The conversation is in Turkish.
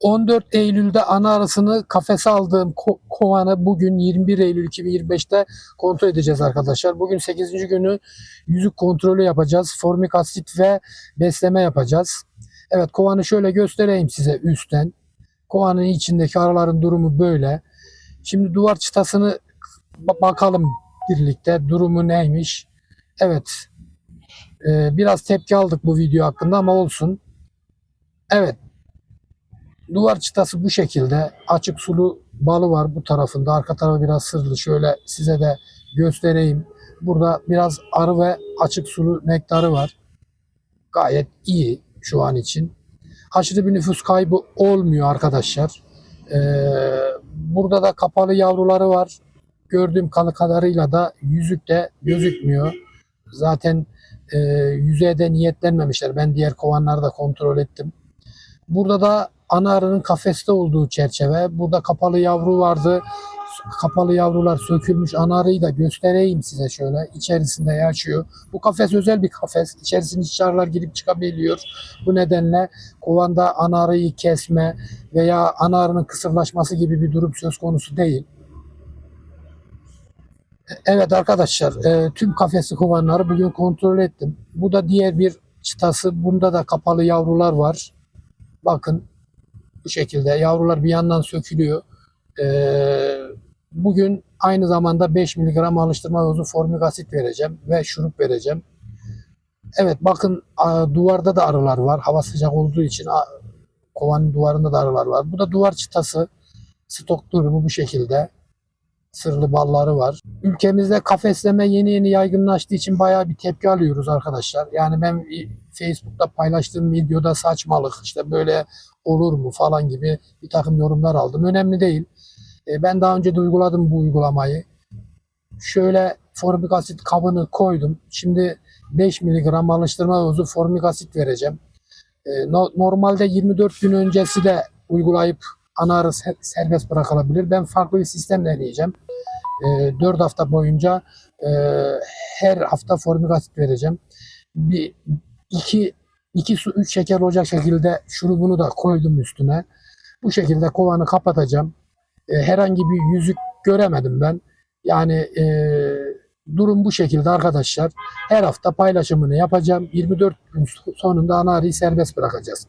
14 Eylül'de ana arısını kafese aldığım ko- kovanı bugün 21 Eylül 2025'te kontrol edeceğiz arkadaşlar. Bugün 8. günü yüzük kontrolü yapacağız. Formik asit ve besleme yapacağız. Evet kovanı şöyle göstereyim size üstten. Kovanın içindeki arıların durumu böyle. Şimdi duvar çıtasını ba- bakalım birlikte durumu neymiş. Evet. Ee, biraz tepki aldık bu video hakkında ama olsun. Evet. Duvar çıtası bu şekilde. Açık sulu balı var bu tarafında. Arka tarafı biraz sırlı. Şöyle size de göstereyim. Burada biraz arı ve açık sulu nektarı var. Gayet iyi şu an için. Aşırı bir nüfus kaybı olmuyor arkadaşlar. Ee, burada da kapalı yavruları var. Gördüğüm kadarıyla da yüzük de gözükmüyor. Zaten e, yüzeye de niyetlenmemişler. Ben diğer kovanları da kontrol ettim. Burada da ana arının kafeste olduğu çerçeve. Burada kapalı yavru vardı. Kapalı yavrular sökülmüş. Ana arıyı da göstereyim size şöyle. İçerisinde yaşıyor. Bu kafes özel bir kafes. İçerisine çağrılar girip çıkabiliyor. Bu nedenle kovanda ana arıyı kesme veya ana arının kısırlaşması gibi bir durum söz konusu değil. Evet arkadaşlar e, tüm kafesli kovanları bugün kontrol ettim. Bu da diğer bir çıtası. Bunda da kapalı yavrular var. Bakın bu şekilde yavrular bir yandan sökülüyor. Ee, bugün aynı zamanda 5 mg alıştırma dozu formik asit vereceğim ve şurup vereceğim. Evet bakın duvarda da arılar var. Hava sıcak olduğu için kovanın duvarında da arılar var. Bu da duvar çıtası. Stok durumu bu şekilde. Sırlı balları var. Ülkemizde kafesleme yeni yeni yaygınlaştığı için bayağı bir tepki alıyoruz arkadaşlar. Yani ben Facebook'ta paylaştığım videoda saçmalık işte böyle olur mu falan gibi bir takım yorumlar aldım. Önemli değil. E, ben daha önce de uyguladım bu uygulamayı. Şöyle formik asit kabını koydum. Şimdi 5 mg alıştırma dozu formik asit vereceğim. E, no- normalde 24 gün öncesi de uygulayıp ana arı ser- serbest bırakılabilir. Ben farklı bir sistem deneyeceğim. E, 4 hafta boyunca e, her hafta formik asit vereceğim. Bir iki, iki su üç şeker olacak şekilde şurubunu da koydum üstüne. Bu şekilde kovanı kapatacağım. E, herhangi bir yüzük göremedim ben. Yani e, durum bu şekilde arkadaşlar. Her hafta paylaşımını yapacağım. 24 gün sonunda ana arıyı serbest bırakacağız.